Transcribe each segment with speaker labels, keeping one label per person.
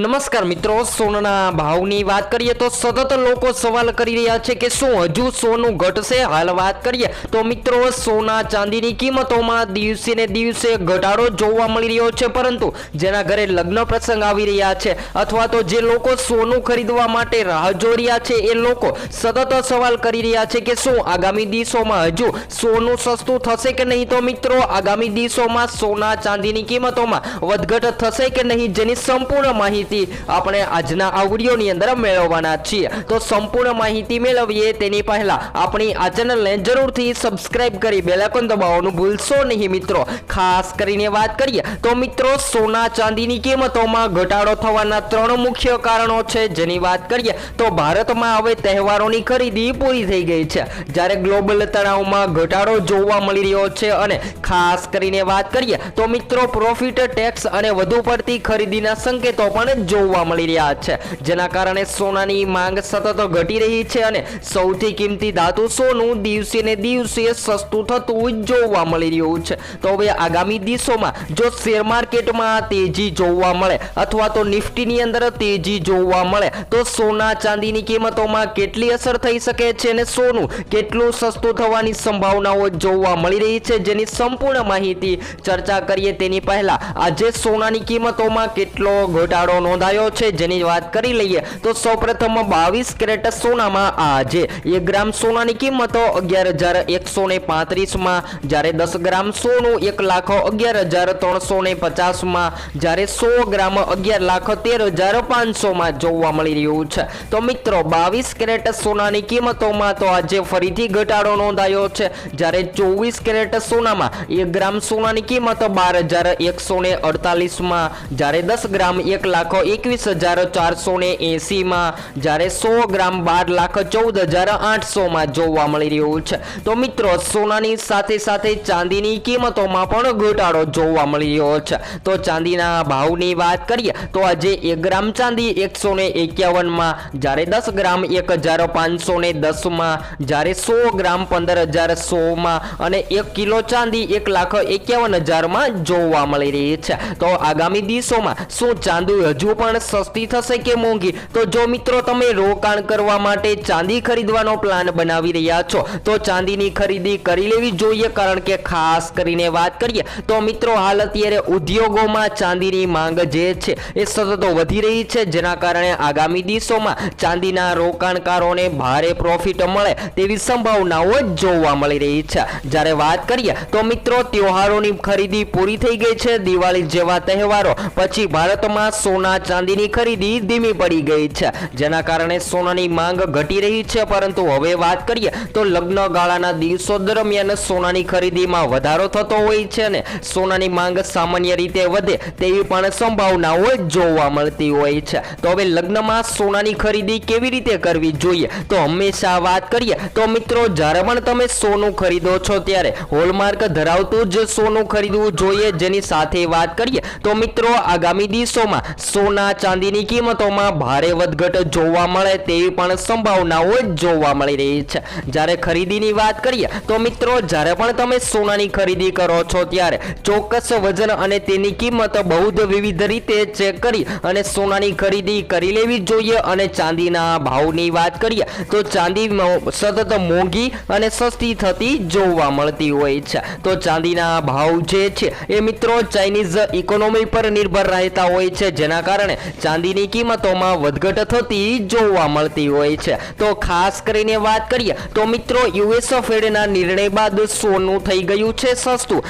Speaker 1: નમસ્કાર મિત્રો, સોનાના ભાવની વાત કરીએ તો સતત લોકો સવાલ કરી રહ્યા છે કે શું હજુ સોનું ઘટશે? હાલ વાત કરીએ તો મિત્રો, સોના ચાંદીની કિંમતોમાં દિવસે ને દિવસે ઘટાડો જોવા મળી રહ્યો છે, પરંતુ જેના ઘરે લગ્ન પ્રસંગ આવી રહ્યા છે અથવા તો જે લોકો સોનું ખરીદવા માટે રાહ જોઈ રહ્યા છે, એ લોકો સતત સવાલ કરી રહ્યા છે કે શું આગામી દિવસોમાં હજુ સોનું સસ્તું થશે કે નહીં? તો મિત્રો, આગામી દિવસોમાં સોના ચાંદીની કિંમતોમાં વધઘટ થશે કે નહીં? જેની સંપૂર્ણ માહિતી આપણે આજના આ વિડીયોની અંદર મેળવવાના છીએ. તો સંપૂર્ણ માહિતી મેળવીએ તેની પહેલાં આપણી આ ચેનલને જરૂરથી સબસ્ક્રાઇબ કરી બેલાકોન દબાવવાનું ભૂલશો નહીં મિત્રો. ખાસ કરીને વાત કરીએ તો મિત્રો, સોના ચાંદીની કિંમતોમાં ઘટાડો થવાના ત્રણ મુખ્ય કારણો છે જેની વાત કરીએ તો ભારતમાં હવે તહેવારોની ખરીદી પૂરી થઈ ગઈ છે. જ્યારે ગ્લોબલ તણાવમાં ઘટાડો જોવા મળી રહ્યો છે અને ખાસ કરીને વાત કરીએ તો મિત્રો પ્રોફિટ ટેક્સ અને વધુ પડતી ખરીદીના સંકેતો પણ જોવા મળી રહ્યા છે. જેના કારણે સોનાની માંગ સતત ઘટી રહી છે અને સૌથી કિંમતી ધાતુ સોનું દિવસે ને દિવસે સસ્તું થતું જોવા મળી રહ્યું છે. તો હવે આગામી દિવસોમાં જો શેર માર્કેટમાં તેજી જોવા મળે અથવા તો નિફ્ટીની અંદર તેજી જોવા મળે, તો સોના ચાંદીની કિંમતોમાં કેટલી અસર થઈ શકે છે અને સોનું કેટલું સસ્તું થવાની સંભાવનાઓ જોવા મળી રહી છે જેની સંપૂર્ણ માહિતી ચર્ચા કરીએ તેની પહેલા, આજે સોનાની કિંમતોમાં કેટલો ઘટાડો નોંધાયો છે. જેની વાત કરી લઈએ તો સૌપ્રથમ બાવીસ કેરેટ સોનામાં આજે એક ગ્રામ સોનાની કિંમતો અગિયાર હજાર એકસો ને પાંત્રીસમાં, જ્યારે દસ ગ્રામ સોનું એક લાખ અગિયાર હજાર ત્રણસો ને પચાસમાં, જ્યારે સો ગ્રામ અગિયાર લાખ તેર હજાર પાંચસોમાં જોવા મળી રહ્યું છે. તો મિત્રો, બાવીસ કેરેટ સોનાની કિંમતોમાં તો આજે ફરીથી ઘટાડો નોંધાયો છે. જ્યારે ચોવીસ કેરેટ સોનામાં એક ગ્રામ સોનાની કિંમત બાર હજાર એકસો ને અડતાલીસમાં, જ્યારે દસ ગ્રામ એક લાખ એકવીસ હજાર ચારસો ને એંસીમાં જ્યારે સો ગ્રામ બાર લાખ ચૌદ હજાર આઠસોમાં જોવા મળી રહ્યું છે. તો મિત્રો, સોનાની સાથે સાથે ચાંદીની કિંમતોમાં પણ ઘટાડો જોવા મળી રહ્યો છે. તો ચાંદીના ભાવની વાત કરીએ, તો આજે એક ગ્રામ ચાંદી એકસો ને એકાવનમાં જ્યારે દસ ગ્રામ એક હજાર પાંચસો ને દસમાં જ્યારે સો ગ્રામ પંદર હજાર સોમાં અને એક કિલો ચાંદી એક લાખ એકાવન હજારમાં જોવા મળી રહી છે. તો આગામી દિવસોમાં શું ચાંદી હજુ પણ સસ્તી થશે કે મોંઘી? તો જો મિત્રો, તમે રોકાણ કરવા માટે ચાંદી ખરીદવાનો પ્લાન બનાવી રહ્યા છો, તો ચાંદીની ખરીદી કરી લેવી જોઈએ. કારણ કે ખાસ કરીને વાત કરીએ, તો મિત્રો, હાલ અત્યારે ઉદ્યોગોમાં ચાંદીની માંગ જે છે, એ સતત વધી રહી છે. જેના કારણે આગામી દિવસોમાં ચાંદીના રોકાણકારોને ભારે પ્રોફિટ મળે તેવી સંભાવનાઓ જ જોવા મળી રહી છે. જ્યારે વાત કરીએ, તો મિત્રો તહેવારોની ખરીદી પૂરી થઈ ગઈ છે. દિવાળી જેવા તહેવારો, પછી ભારતમાં સોના ચાંદીની ખરીદી ધીમી પડી ગઈ છે. જેના કારણે સોનાની માંગ ઘટી રહી છે, પરંતુ હવે વાત કરીએ તો લગ્ન ગાળાના દિવસો દરમિયાન સોનાની ખરીદીમાં વધારો થતો હોય છે અને સોનાની માંગ સામાન્ય રીતે વધે તેવી પણ સંભાવનાઓ જોવા મળતી હોય છે. તો હવે લગ્નમાં સોનાની ખરીદી કેવી રીતે કરવી જોઈએ? તો હંમેશા વાત કરીએ તો મિત્રો, જ્યારે પણ તમે સોનું ખરીદો છો, ત્યારે હોલમાર્ક ધરાવતું જ સોનું ખરીદવું જોઈએ. જેની સાથે વાત કરીએ તો મિત્રો, આગામી દિવસોમાં સોના ચાંદીની કિંમતોમાં ભારે વધઘટ જોવા મળે તેવી પણ સંભાવનાઓ જોવા મળી રહી છે. જ્યારે ખરીદીની વાત કરીએ તો મિત્રો, જ્યારે પણ તમે સોનાની ખરીદી કરો છો ત્યારે ચોક્કસ વજન અને તેની કિંમત બહુ જ વિવિધ રીતે ચેક કરી અને સોનાની ખરીદી કરી લેવી જોઈએ અને ચાંદીના ભાવની વાત કરીએ તો ચાંદી સતત મોંઘી અને સસ્તી થતી જોવા મળતી હોય છે. તો ચાંદીના ભાવ જે છે એ મિત્રો, ચાઇનીઝ ઇકોનોમી પર નિર્ભર રહેતા હોય છે. જેના કારણે ચાંદીની કિંમતોમાં વધઘટ થતી જોવા મળતી હોય છે. તો ખાસ કરીને વાત કરીએ, તો મિત્રો યુએસ ફેડના નિર્ણય બાદ સોનું થઈ ગયું છે સસ્તું.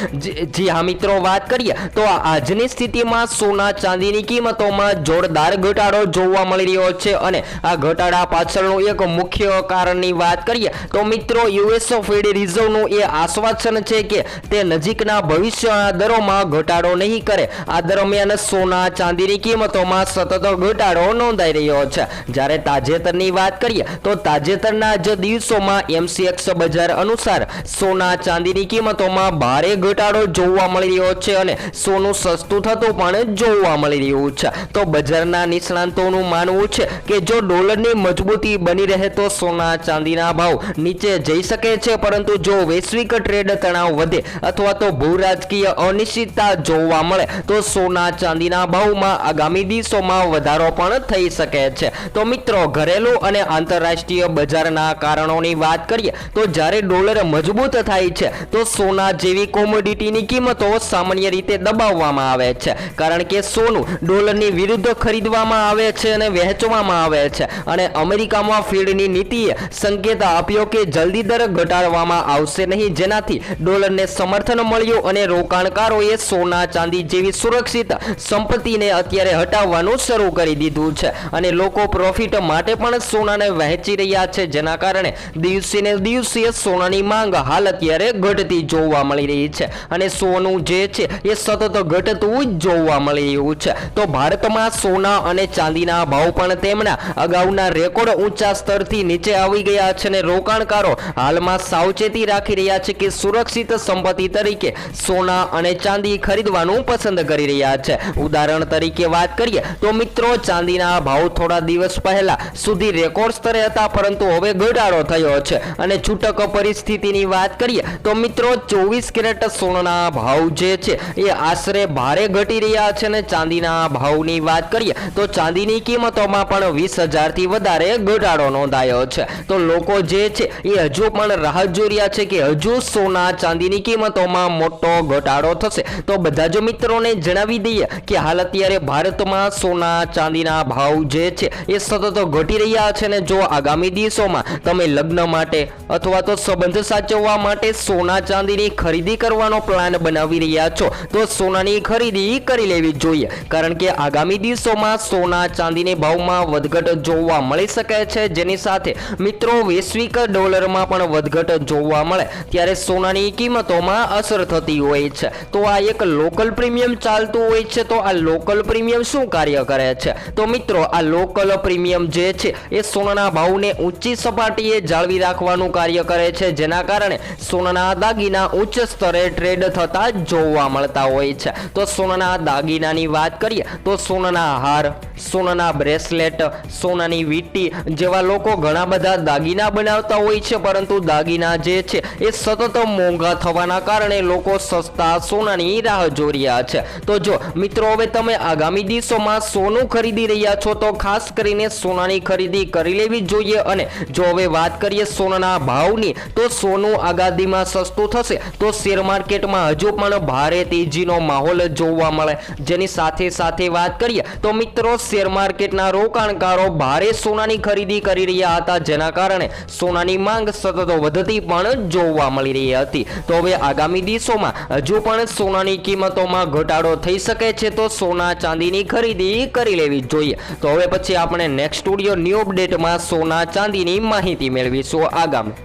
Speaker 1: જી હા મિત્રો, વાત કરીએ, તો આજની સ્થિતિમાં સોના ચાંદીની કિંમતોમાં જોરદાર ઘટાડો જોવા મળી રહ્યો છે અને આ ઘટાડા પાછળનું એક મુખ્ય કારણની વાત કરીએ, તો મિત્રો યુએસ ફેડ રિઝર્વનું એ આશ્વાસન છે કે તે નજીકના ભવિષ્યના દરોમાં ઘટાડો નહીં કરે. આ દરમિયાન સોના ચાંદીની કિંમતોમાં સતત ઘટાડો નોંધાઈ રહ્યો છે. જ્યારે તાજેતરની વાત કરીએ, તો તાજેતરના જ દિવસોમાં એમસીએક્સ બજાર અનુસાર સોના ચાંદીની કિંમતોમાં ભારે ઘટાડો જોવા મળી રહ્યો છે અને સોનું સસ્તું થતું પણ જોવા મળી રહ્યું છે. તો બજારના નિષ્ણાંતોનું માનવું છે કે જો ડોલરની મજબૂતી બની રહે તો સોના ચાંદીના ભાવ નીચે જઈ શકે છે, પરંતુ જો વૈશ્વિક ટ્રેડ તણાવ વધે અથવા તો ભૂ રાજકીય અનિશ્ચિતતા જોવા મળે, તો સોના ચાંદીના ભાવમાં આગામી આગામી વધારો પણ થઈ શકે છે. તો મિત્રો, ઘરેલું અને આંતરરાષ્ટ્રીય બજારના કારણોની વાત કરીએ, તો જ્યારે ડોલર મજબૂત થાય છે, તો સોના જેવી કોમોડિટીની કિંમતો સામાન્ય રીતે દબાવવામાં આવે છે. કારણ કે સોનું ડોલરની વિરુદ્ધ ખરીદવામાં આવે છે અને વહેંચવામાં આવે છે. અને અમેરિકામાં ફીડની નીતિએ સંકેત આપ્યો કે જલ્દી દર ઘટાડવામાં આવશે નહીં. જેનાથી ડોલરને સમર્થન મળ્યું અને રોકાણકારોએ સોના ચાંદી જેવી સુરક્ષિત સંપત્તિને અત્યારે હટાવવાનું શરૂ કરી દીધું છે. અને લોકો પ્રોફિટ માટે પણ સોનાને વહેંચી રહ્યા છે. જેના કારણે દિવસે ને દિવસે સોનાની માંગ હાલ અત્યારે ઘટતી જોવા મળી રહી છે. અને સોનું જે છે એ સતત ઘટતું જ જોવા મળી રહ્યું છે. તો ભારતમાં સોના અને ચાંદીના ભાવ પણ તેમના અગાઉના રેકોર્ડ ઊંચા સ્તરથી નીચે આવી ગયા છે અને રોકાણકારો હાલમાં સાવચેતી રાખી રહ્યા છે કે સુરક્ષિત સંપત્તિ તરીકે સોના અને ચાંદી ખરીદવાનું પસંદ કરી રહ્યા છે. ઉદાહરણ તરીકે વાત કરીએ. તો મિત્રો, ચાંદીના ભાવ થોડા દિવસ પહેલા સુધી રેકોર્ડ સ્તરે હતા, પરંતુ હવે ઘટાડો થયો છે. અને છૂટક પરિસ્થિતિની વાત કરીએ, તો મિત્રો, ચોવીસ કેરેટ સોનાના ભાવ જે છે, એ આશરે ભારે ઘટી રહ્યા છે અને ચાંદીના ભાવની વાત કરીએ, તો ચાંદીની કિંમતોમાં પણ વીસ હજારથી વધારે ઘટાડો નોંધાયો છે. તો લોકો જે છે, એ હજુ પણ રાહ જોઈ રહ્યા છે કે હજુ સોના ચાંદીની કિંમતોમાં મોટો ઘટાડો થશે. તો બધા જ મિત્રોને જણાવી દઈએ કે હાલ અત્યારે ભારતમાં સોના, ચાંદીના ભાવ જે છે એ સતત ઘટી રહ્યા છે ને જો આગામી દિવસોમાં તમે લગ્ન માટે અથવા તો સંબંધ સાચવવા માટે સોના, ચાંદીની ખરીદી કરવાનો પ્લાન બનાવી રહ્યા છો, તો સોનાની ખરીદી કરી લેવી જોઈએ. કારણ કે આગામી દિવસોમાં સોના, ચાંદીની ભાવમાં વધઘટ જોવા મળી શકે છે. જેની સાથે મિત્રો વૈશ્વિક ડોલરમાં પણ વધઘટ જોવા મળે. ત્યારે સોનાની કિંમતોમાં અસર થતી હોય છે. તો આ એક લોકલ પ્રીમિયમ ચાલતું હોય છે. તો આ લોકલ પ્રીમિયમ શું કાર્ય કરે છે? તો મિત્રો, આ લોકલ પ્રીમિયમ જે છે, એ સોનાના ભાવને ઊંચી સપાટીએ જાળવી રાખવાનું કાર્ય કરે છે. જેના કારણે સોનાના દાગીના ઉચ્ચ સ્તરે ટ્રેડ થતા જોવા મળતા હોય છે. તો સોનાના દાગીનાની વાત કરીએ, તો સોનાના હાર, સોનાના બ્રેસલેટ, સોનાની વીંટી જેવા લોકો ઘણા બધા દાગીના બનાવતા હોય છે. પરંતુ દાગીના જે છે, એ સતત મોંઘા થવાના કારણે લોકો સસ્તા સોનાની રાહ જોઈ રહ્યા છે. તો જો મિત્રો, હવે તમે આગામી દિવસોમાં સોનું ખરીદી રહ્યા છો તો ખાસ કરીને સોનાની ખરીદી કરી લેવી જોઈએ અને જો હવે વાત કરીએ સોનાના ભાવની, તો સોનું આગાદીમાં સસ્તું થશે. તો શેર માર્કેટમાં હજુ પણ ભારે તેજીનો માહોલ જોવા મળે. જેની સાથે સાથે વાત કરીએ, તો મિત્રો શેર માર્કેટના રોકાણકારો ભારે સોનાની ખરીદી કરી રહ્યા હતા, જેના કારણે સોનાની માંગ સતત વધતી પણ જોવા મળી રહી હતી. તો હવે આગામી દિવસોમાં હજુ પણ સોનાની કિંમતોમાં ઘટાડો થઈ શકે છે, તો સોના ચાંદીની ખરીદી કરી લેવી જોઈએ. તો હવે પછી આપણે નેક્સ્ટ સ્ટુડિયો ન્યૂ અપડેટમાં સોના ચાંદીની માહિતી મેળવીશું. આગામી.